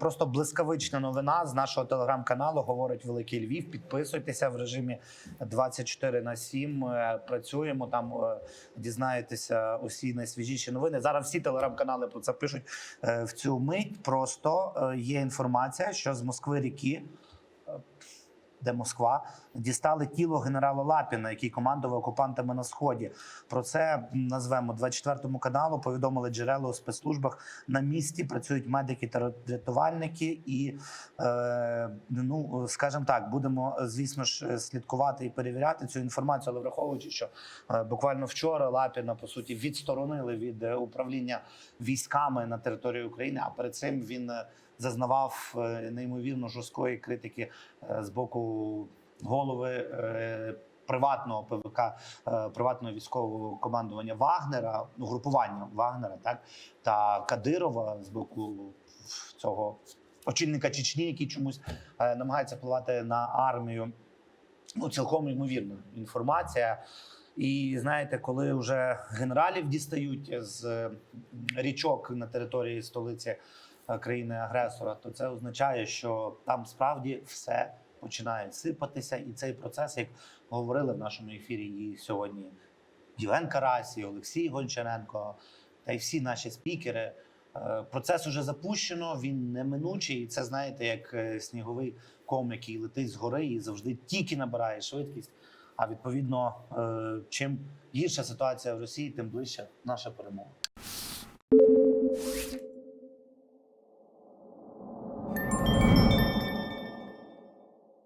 Просто блискавична новина з нашого телеграм-каналу говорить Великий Львів. Підписуйтеся в режимі 24 на 7. Е, Працюємо там, е, дізнаєтеся усі найсвіжіші новини. Зараз всі телеграм-канали про це пишуть Е, в цю мить. Просто є інформація, що з Москви ріки. Е, Де Москва дістали тіло генерала Лапіна, який командував окупантами на сході. Про це назвемо 24 каналу. Повідомили джерела у спецслужбах. На місці працюють медики та рятувальники, і е, ну скажімо так, будемо е, звісно ж слідкувати і перевіряти цю інформацію, але враховуючи, що е, буквально вчора Лапіна по суті відсторонили від е, управління військами на території України. А перед цим він е, зазнавав е, неймовірно жорсткої критики е, з боку голови. е, Приватного ПВК, е, приватного військового командування Вагнера, ну групування Вагнера, так та Кадирова з боку цього очільника Чечні, який чомусь е, намагається впливати на армію. Ну, цілком ймовірна інформація. І знаєте, коли вже генералів дістають з річок на території столиці країни-агресора, то це означає, що там справді все починає сипатися, і цей процес, як говорили в нашому ефірі і сьогодні, Євген Карась, і Олексій Гончаренко та й всі наші спікери. е, Процес уже запущено, він неминучий. І це знаєте, як е, сніговий ком, який летить з гори і завжди тільки набирає швидкість. А відповідно, е, чим гірша ситуація в Росії, тим ближче наша перемога.